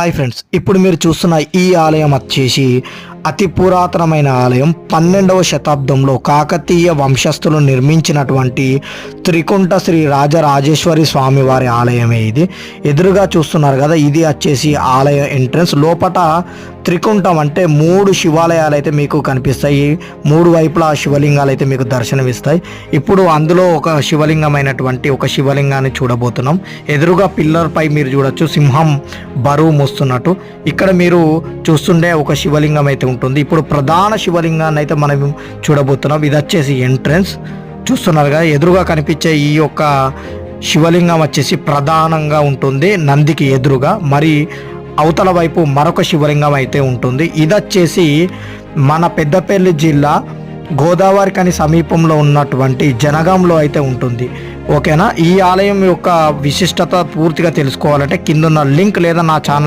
Hi friends ఇప్పుడు మీరు చూస్తున్న ఈ ఆలయం వచ్చేసి అతి పురాతనమైన ఆలయం. పన్నెండవ శతాబ్దంలో కాకతీయ వంశస్థులు నిర్మించినటువంటి త్రికుంట శ్రీ రాజరాజేశ్వరి స్వామి వారి ఆలయమే ఇది. ఎదురుగా చూస్తున్నారు కదా ఇది వచ్చేసి ఆలయ ఎంట్రన్స్ లోపట త్రికుంఠం అంటే మూడు శివాలయాలు అయితే మీకు కనిపిస్తాయి. మూడు వైపులా శివలింగాలు అయితే మీకు దర్శనమిస్తాయి. ఇప్పుడు అందులో ఒక శివలింగమైనటువంటి ఒక శివలింగాన్ని చూడబోతున్నాం. ఎదురుగా పిల్లర్ పై మీరు చూడొచ్చు సింహం బరువు మోస్తున్నట్టు. ఇక్కడ మీరు చూస్తుండే ఒక శివలింగం అయితే ఉంటుంది. ఇప్పుడు ప్రధాన శివలింగాన్ని అయితే మనం చూడబోతున్నాం. ఇది వచ్చేసి ఎంట్రన్స్. చూస్తున్నారు కదా ఎదురుగా కనిపించే ఈ యొక్క శివలింగం వచ్చేసి ప్రధానంగా ఉంటుంది. నందికి ఎదురుగా. మరి అవతల వైపు మరొక శివలింగం అయితే ఉంటుంది. ఇది వచ్చేసి మన పెద్దపల్లి జిల్లా గోదావరి కని సమీపంలో ఉన్నటువంటి జనగాంలో అయితే ఉంటుంది. ఓకేనా? ఈ ఆలయం యొక్క విశిష్టత పూర్తిగా తెలుసుకోవాలంటే కింద ఉన్న లింక్ లేదా నా ఛానల్